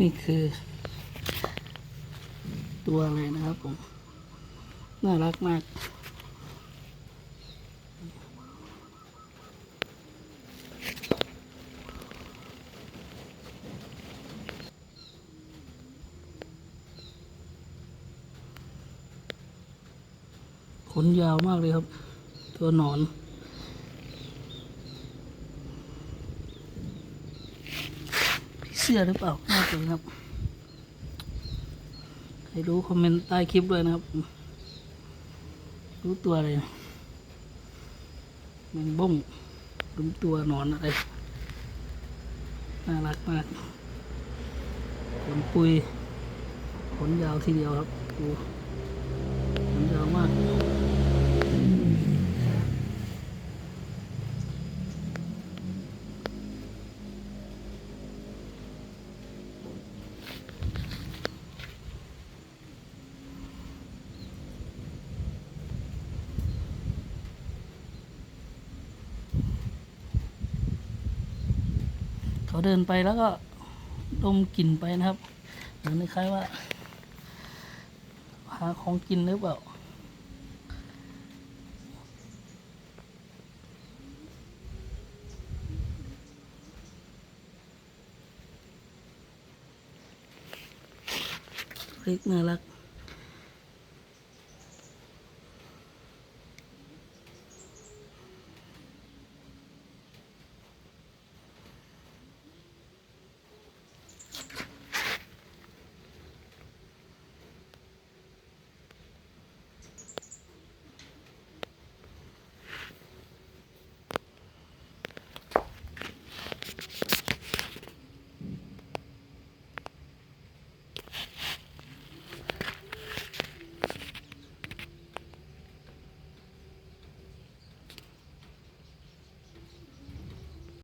นี่คือ ตัวอะไรนะครับผม น่ารักมาก ขนยาวมากเลยครับ ตัวหนอน เสื้อหรือเปล่าน่าจะครับ ใครรู้คอมเมนต์ใต้คลิปด้วยนะครับ รู้ตัวอะไรนะแมงบ้งรู้ตัวนอนอะไร น่ารักมากขนปุยขนยาวทีเดียวครับดูขนยาวมาก เขาเดินไปแล้วก็ดมกลิ่นไปนะครับเหมือนคล้ายว่า หาของกินหรือเปล่าเล็กน่ารัก